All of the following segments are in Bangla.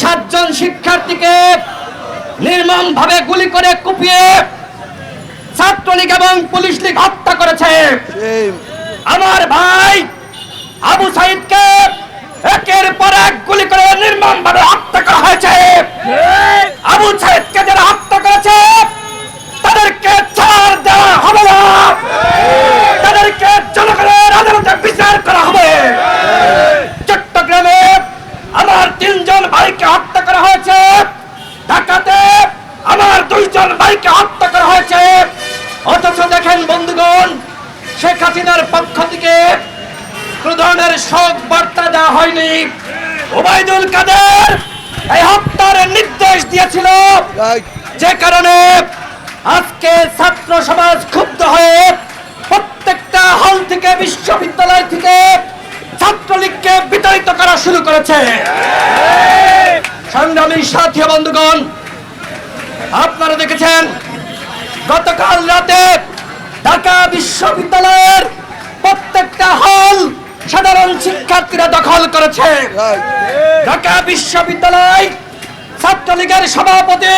সাতজন শিক্ষার্থীকে নির্মম ভাবে গুলি করে কুপিয়ে ছাত্রলীগ এবং পুলিশ লীগ হত্যা করেছে। আমার ভাই আবু সাইদকে একের পর এক গুলি করে নির্মম ভাবে হত্যা করা হয়েছে। আবু সাইদকে যারা হত্যা করেছে তাদেরকে ছাড় দেওয়া হবে না তাদেরকে জনগণের আদালতে বিচার করা হবে চট্টগ্রামে আমার তিনজন ভাইকে হত্যা করা হয়েছে ঢাকাতে আমার দুইজন ভাইকে হত্যা করা হয়েছে অথচ দেখেন বন্ধুগণ শেখ হাসিনার পক্ষ থেকে কোন ধরনের শোক বার্তা দেওয়া হয়নি। ওবায়দুল কাদের এই হত্যার নির্দেশ দিয়েছিল। যে কারণে আজকে ছাত্র সমাজ ক্ষুব্ধ হয়ে প্রত্যেকটা হল থেকে বিশ্ববিদ্যালয় থেকে ছাত্রলীগকে বিতাড়িত করা শুরু করেছে। সংগ্রামী সাথী বন্ধুগণ আপনারা দেখেছেন গতকাল রাতে ঢাকা বিশ্ববিদ্যালয়ের প্রত্যেকটা হল সাধারণ শিক্ষার্থীরা দখল করেছে। ঢাকা বিশ্ববিদ্যালয় ছাত্রলীগের সভাপতি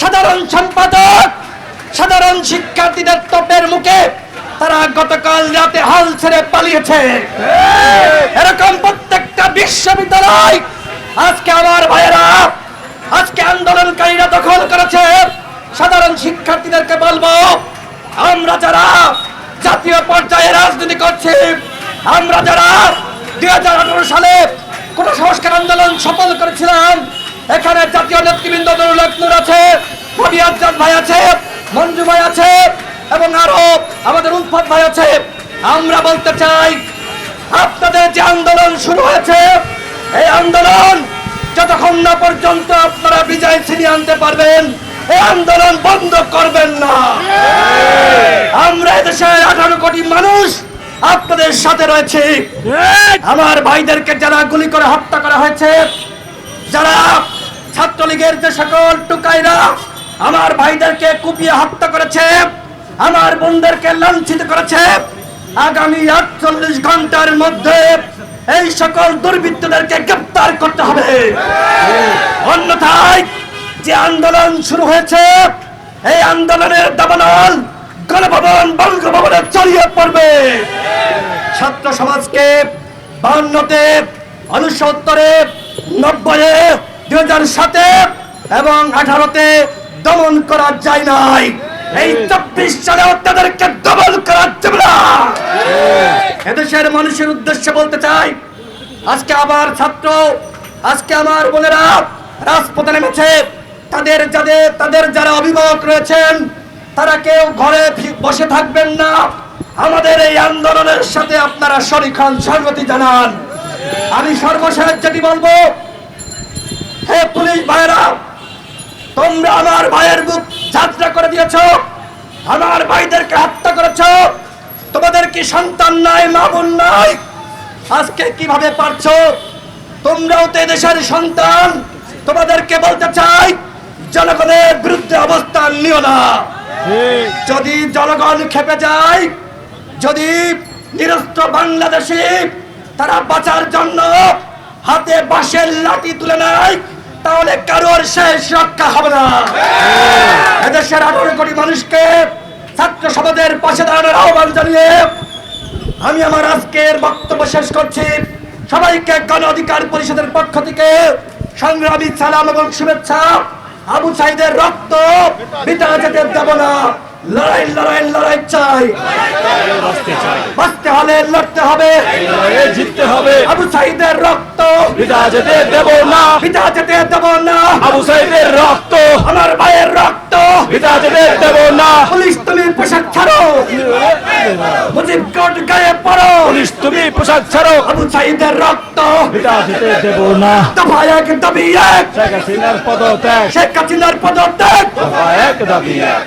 সাধারণ সম্পাদক সাধারণ শিক্ষার্থীদের তোপের মুখে তারা গতকাল রাতে হাল ছেড়ে পালিয়েছে। এরকম প্রত্যেকটা বিশ্ববিদ্যালয় আজকে আমার ভাইয়েরা আজকে আন্দোলনকারীরা দখল করেছে। সাধারণ শিক্ষার্থীদেরকে বলব আমরা যারা জাতীয় পর্যায়ে রাজনীতি করছি, আমরা যারা দুই হাজার আঠারো সালে কোন সংস্কার আন্দোলন সফল করেছিলাম, এখানে জাতীয় নেতৃবৃন্দ হক আছে, কবি আজাদ ভাই আছে, মঞ্জু ভাই আছে, এবং আরও আমাদের উৎপত ভাই আছে। আমরা বলতে চাই, আপনাদের যে আন্দোলন শুরু হয়েছে, এই আন্দোলন যতক্ষণ না পর্যন্ত আপনারা বিজয় ছিনিয়ে আনতে পারবেন আন্দোলন বন্ধ করবেন না। আমরা এদেশের আঠারো কোটি মানুষ আপনাদের সাথে রয়েছে। আমার ভাইদেরকে যারা গুলি করে হত্যা করা হয়েছে যারা ছাত্রলীগের যে সকল টুকাইরা আমার ভাইদেরকে কুপিয়ে হত্যা করেছে আমার বোনদেরকে লাঞ্ছিত করেছে আগামী আটচল্লিশ ঘণ্টার মধ্যে এই সকল দুর্বৃত্তদেরকে গ্রেপ্তার করতে হবে। অন্যথায় যে আন্দোলন শুরু হয়েছে, এই আন্দোলনের দাবানল গণভবন, বঙ্গভবনে ছড়িয়ে পড়বে। ছাত্র সমাজকে বান্নতে উনসত্তরে নব্বইয়ে দুই হাজার সাতে এবং আঠারোতে দমন করা যায় নাই। এই চব্বিশ সালে তাদেরকে দমন করা যাবে না। এদেশের মানুষের উদ্দেশ্যে বলতে চাই, আজকে আবার ছাত্র, আজকে আমার বোনেরা রাজপথে নেমেছে। তাদের যাদের, তাদের যারা অভিভাবক রয়েছেন, তারা কেউ ঘরে বসে থাকবেন না। আমাদের এই আন্দোলনের সাথে আপনারা শরীর খান সংগতি জানান। আমি সর্বশেষ যেটি বলব, হে পুলিশ ভাইরা তোমরা আমার ভাইয়ের বুক যাত্রা করে দিয়েছ, আমার ভাইদেরকে হত্যা করেছ, তোমাদের কি সন্তান নাই, মা বোন নাই? আজকে কীভাবে পারছ? তোমরাও তো দেশের সন্তান। তোমাদেরকে বলতে চাই জনগণের বিরুদ্ধে অবস্থান নিও না। যদি জনগণ খেপে যায় যদি নিরস্ত্র বাংলাদেশি তারা বাঁচার জন্য হাতে বাঁশের লাঠি তুলে নেয় তাহলে কারোর শেষ রক্ষা হবে না। এদেশের আঠারো কোটি মানুষকে ছাত্র সমাজের পাশে দাঁড়ানোর আহ্বান জানিয়ে আমি আমার আজকের বক্তব্য শেষ করছি। সবাইকে গণ অধিকার পরিষদের পক্ষ থেকে সংগ্রামী সালাম এবং শুভেচ্ছা। আবু সাইদের রক্ত বিতা যেতে দেব না। লড়াই লড়াই লড়াই চাই। বাঁচতে হলে লড়তে হবে। জিততে হবে আবু সাইদের রক্ত বিদা যেতে দেব না। বিটা যেতে দেব না। আবু সাইদের রক্ত। আমার ভাইয়ের রক্ত বিদা যেতে দেব না পুলিশ তুমি পোশাক ছাড়ো মুজিব কোট গায়ে পড়ো পুলিশ তুমি পোশাক ছাড়ো আবু সাইদের রক্ত। যেতে দেব না। দফা এক দাবি এক। শেখ হাসিনার পদত্যাগ। শেখ হাসিনার পদত্যাগ। দফা এক দাবি এক।